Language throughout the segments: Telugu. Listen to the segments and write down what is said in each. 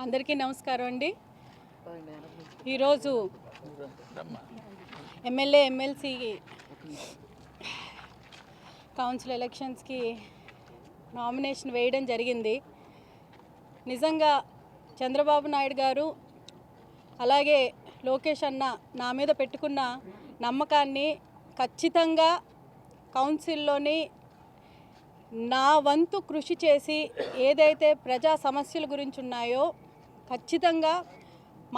అందరికీ నమస్కారం అండి. ఈరోజు ఎమ్మెల్యే ఎమ్మెల్సీ కౌన్సిల్ ఎలక్షన్స్కి నామినేషన్ వేయడం జరిగింది. నిజంగా చంద్రబాబు నాయుడు గారు అలాగే లోకేష్ అన్న నా మీద పెట్టుకున్న నమ్మకాన్ని ఖచ్చితంగా కౌన్సిల్లోని నా వంతు కృషి చేసి ఏదైతే ప్రజా సమస్యల గురించి ఉన్నాయో ఖచ్చితంగా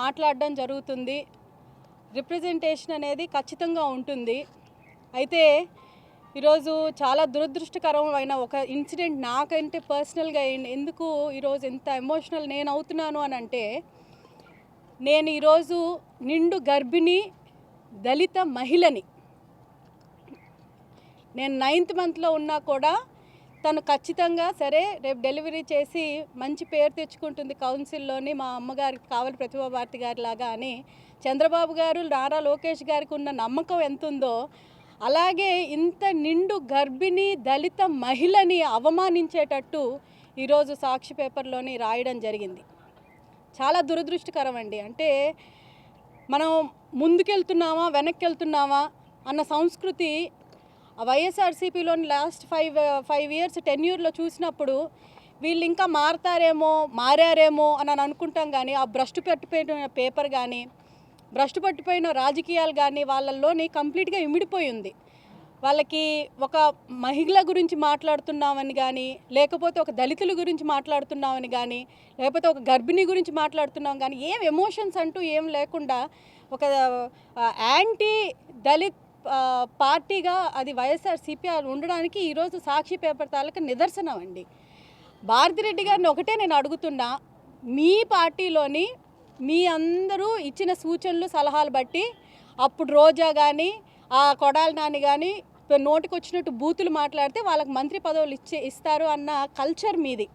మాట్లాడడం జరుగుతుంది. రిప్రజెంటేషన్ అనేది ఖచ్చితంగా ఉంటుంది. అయితే ఈరోజు చాలా దురదృష్టకరమైన ఒక ఇన్సిడెంట్ నాకంటే పర్సనల్గా ఎందుకు ఈరోజు ఎంత ఎమోషనల్ నేను అవుతున్నాను అని అంటే నేను ఈరోజు నిండు గర్భిణి దళిత మహిళని. నేను నైన్త్ మంత్లో ఉన్నా కూడా తను ఖచ్చితంగా సరే రేపు డెలివరీ చేసి మంచి పేరు తెచ్చుకుంటుంది కౌన్సిల్లోని మా అమ్మగారికి కావాలి ప్రతిభా భారతి గారి లాగా అని. చంద్రబాబు గారు నారా లోకేష్ గారికి ఉన్న నమ్మకం ఎంత ఉందో అలాగే ఇంత నిండు గర్భిణి దళిత మహిళని అవమానించేటట్టు ఈరోజు సాక్షి పేపర్లోని రాయడం జరిగింది. చాలా దురదృష్టకరం అండి అంటే మనం ముందుకెళ్తున్నామా వెనక్కి వెళ్తున్నామా అన్న సంస్కృతి వైఎస్ఆర్సీపీలోని లాస్ట్ ఫైవ్ ఫైవ్ ఇయర్స్ టెన్యూర్లో చూసినప్పుడు వీళ్ళు ఇంకా మారతారేమో మారారేమో అని అని అనుకుంటాం కానీ ఆ భ్రష్టు పట్టిపోయిన పేపర్ కానీ భ్రష్టు పట్టిపోయిన రాజకీయాలు కానీ వాళ్ళల్లోని కంప్లీట్గా ఇమిడిపోయి ఉంది. వాళ్ళకి ఒక మహిళ గురించి మాట్లాడుతున్నామని కానీ లేకపోతే ఒక దళితుల గురించి మాట్లాడుతున్నామని కానీ లేకపోతే ఒక గర్భిణి గురించి మాట్లాడుతున్నాం కానీ ఏం ఎమోషన్స్ అంటూ ఏం లేకుండా ఒక యాంటీ దళిత్ పార్టీగా అది వైఎస్ఆర్ సిపిఆర్ ఉండడానికి ఈరోజు సాక్షి పేపర్ తాలూకా నిదర్శనం అండి. భారతిరెడ్డి గారిని ఒకటే నేను అడుగుతున్నా మీ పార్టీలోని మీ అందరూ ఇచ్చిన సూచనలు సలహాలు బట్టి అప్పుడు రోజా కానీ ఆ కొడాల నాని కానీ నోటికి వచ్చినట్టు బూతులు మాట్లాడితే వాళ్ళకి మంత్రి పదవులు ఇచ్చే ఇస్తారు అన్న కల్చర్ మీది.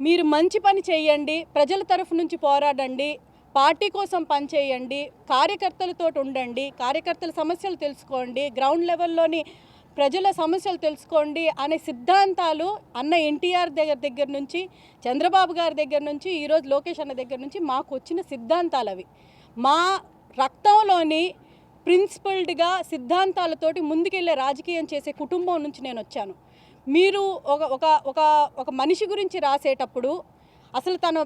మీరు మంచి పని చేయండి ప్రజల తరఫు నుంచి పోరాడండి పార్టీ కోసం పనిచేయండి కార్యకర్తలతో ఉండండి కార్యకర్తల సమస్యలు తెలుసుకోండి గ్రౌండ్ లెవెల్లోని ప్రజల సమస్యలు తెలుసుకోండి అనే సిద్ధాంతాలు అన్న ఎన్టీఆర్ దగ్గర దగ్గర నుంచి చంద్రబాబు గారి దగ్గర నుంచి ఈరోజు లోకేష్ అన్న దగ్గర నుంచి మాకు వచ్చిన సిద్ధాంతాలు అవి. మా రక్తంలోని ప్రిన్సిపల్డ్గా సిద్ధాంతాలతోటి ముందుకెళ్ళే రాజకీయం చేసే కుటుంబం నుంచి నేను వచ్చాను. మీరు ఒక ఒక ఒక ఒక మనిషి గురించి రాసేటప్పుడు అసలు తను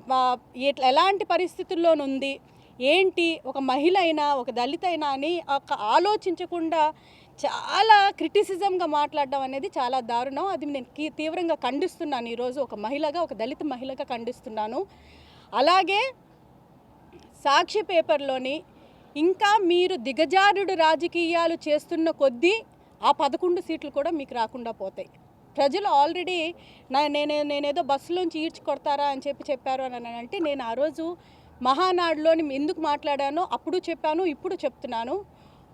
ఎట్లా ఎలాంటి పరిస్థితుల్లోనుంది? ఏంటి? ఒక మహిళ అయినా ఒక దళిత అయినా అని ఒక ఆలోచించకుండా చాలా క్రిటిసిజంగా మాట్లాడడం అనేది చాలా దారుణం. అది నేను తీవ్రంగా ఖండిస్తున్నాను. ఈరోజు ఒక మహిళగా ఒక దళిత మహిళగా ఖండిస్తున్నాను. అలాగే సాక్షి పేపర్లోని ఇంకా మీరు దిగజారుడు రాజకీయాలు చేస్తున్న కొద్దీ ఆ పదకొండు సీట్లు కూడా మీకు రాకుండా పోతాయి. ప్రజలు ఆల్రెడీ నా నేను నేనేదో బస్సులోంచి ఈడ్చి కొడతారా అని చెప్పి చెప్పారు అని అంటే నేను ఆ రోజు మహానాడులోని ఎందుకు మాట్లాడానో అప్పుడు చెప్పాను ఇప్పుడు చెప్తున్నాను.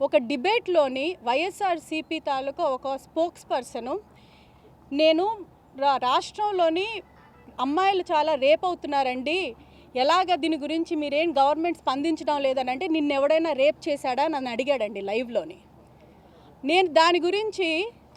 ఒక డిబేట్లోని వైఎస్ఆర్సీపీ తాలూకా ఒక స్పోక్స్ పర్సను నేను రా రాష్ట్రంలోని అమ్మాయిలు చాలా రేప్ అవుతున్నారండి. ఎలాగ దీని గురించి మీరేం గవర్నమెంట్ స్పందించడం లేదని అంటే నిన్నెవడైనా రేప్ చేశాడా నన్ను అడిగాడండి లైవ్లోని. నేను దాని గురించి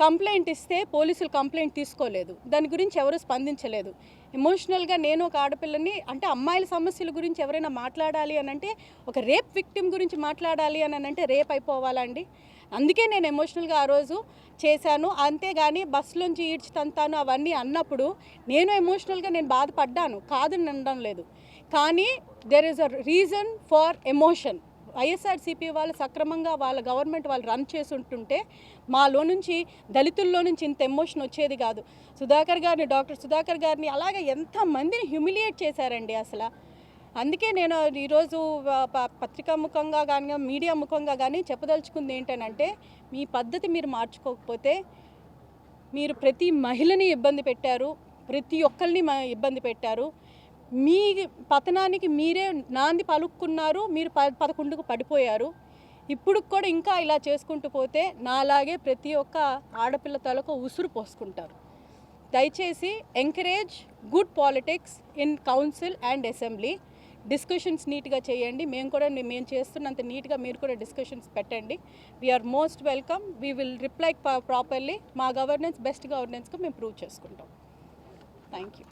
కంప్లైంట్ ఇస్తే పోలీసులు కంప్లైంట్ తీసుకోలేదు. దాని గురించి ఎవరు స్పందించలేదు. ఎమోషనల్గా నేను ఒక ఆడపిల్లని అంటే అమ్మాయిల సమస్యల గురించి ఎవరైనా మాట్లాడాలి అని అంటే ఒక రేప్ విక్టిమ్ గురించి మాట్లాడాలి అని అంటే రేప్ అయిపోవాలండి అందుకే నేను ఎమోషనల్గా ఆ రోజు చేశాను. అంతేగాని బస్సులోంచి ఈడ్చి తంతాను అవన్నీ అన్నప్పుడు నేను ఎమోషనల్గా నేను బాధపడ్డాను. కాదని అనడం లేదు. కానీ there is a reason for emotion YSRCP వాళ్ళు సక్రమంగా వాళ్ళ గవర్నమెంట్ వాళ్ళు రన్ చేసి ఉంటుంటే మాలో నుంచి దళితుల్లో నుంచి ఇంత ఎమోషన్ వచ్చేది కాదు. సుధాకర్ గారిని డాక్టర్ సుధాకర్ గారిని అలాగే ఎంతమందిని హ్యూమిలియేట్ చేశారండి అసలు. అందుకే నేను ఈరోజు ప- పత్రికా ముఖంగా కానీ మీడియా ముఖంగా కానీ చెప్పదలుచుకుంది ఏంటనంటే మీ పద్ధతి మీరు మార్చుకోకపోతే మీరు ప్రతి మహిళని ఇబ్బంది పెట్టారు ప్రతి ఒక్కరిని మ- ఇబ్బంది పెట్టారు. మీ పతనానికి మీరే నాంది పలుక్కున్నారు మీరు ప పదకొండుకు పడిపోయారు. ఇప్పుడు కూడా ఇంకా ఇలా చేసుకుంటూ పోతే నాలాగే ప్రతి ఒక్క ఆడపిల్ల తలకు ఉసురు పోసుకుంటారు. దయచేసి encourage good politics in council and assembly. Discussions నీట్గా చేయండి. మేము కూడా మేము చేస్తున్నంత నీట్గా మీరు కూడా డిస్కషన్స్ పెట్టండి. We're most welcome we will reply properly మా గవర్నెన్స్ బెస్ట్ గవర్నెన్స్గా మేము ప్రూవ్ చేసుకుంటాం. Thank you